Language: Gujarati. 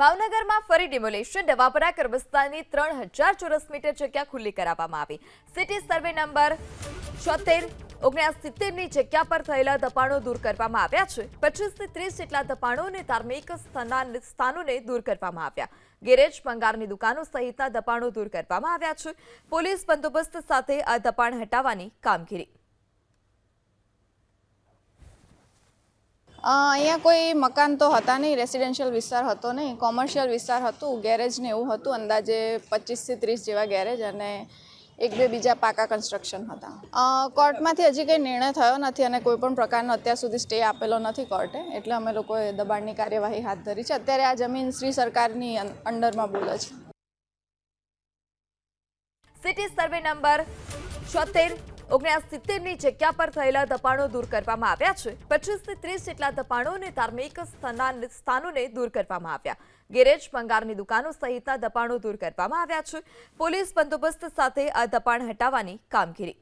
ભાવનગરમાં ફરી ડિમોલેશન ડવાપરા વિસ્તારની ત્રણ હજાર ચોરસ મીટર જગ્યા ખુલ્લી કરાવવામાં આવી. સિટી સર્વે નંબર છોતેર ઓગણસિત્તેરની જગ્યા પર થયેલા દબાણો દૂર કરવામાં આવ્યા છે. પચીસથી ત્રીસ જેટલા દબાણો અને ધાર્મિક સ્થાના- સ્થાનોને દૂર કરવામાં આવ્યા. ગેરેજ, ભંગારની દુકાનો સહિતના દબાણો દૂર કરવામાં આવ્યા છે. પોલીસ બંદોબસ્ત સાથે આ દબાણ હટાવવાની કામગીરી. અહીંયા કોઈ મકાન તો હતા નહીં રેસિડેન્શિયલ વિસ્તાર હતો નહીં કોમર્શિયલ વિસ્તાર હતું ગેરેજ ને એવું હતું, અંદાજે પચીસથી ત્રીસ જેવા ગેરેજ અને એક બે બીજા પાકા કન્સ્ટ્રક્શન હતા. કોર્ટમાંથી હજી કંઈ નિર્ણય થયો નથી અને કોઈ પણ પ્રકારનો અત્યાર સુધી સ્ટે આપેલો નથી કોર્ટે એટલે અમે લોકોએ દબાણની કાર્યવાહી હાથ ધરી છે. અત્યારે આ જમીન શ્રી સરકારની અંડરમાં બોલે છે. સિટી સર્વે નંબર છોતેર ઓગણસિત્તેરની જગ્યા પર થયેલા દબાણો દૂર કરવામાં આવ્યા છે. પચીસથી ત્રીસ જેટલા દબાણો અને ધાર્મિક સ્થાના- સ્થાનોને દૂર કરવામાં આવ્યા. ગેરેજ, ભંગારની દુકાનો સહિતના દબાણો દૂર કરવામાં આવ્યા છે. પોલીસ બંદોબસ્ત સાથે આ દબાણ હટાવવાની કામગીરી.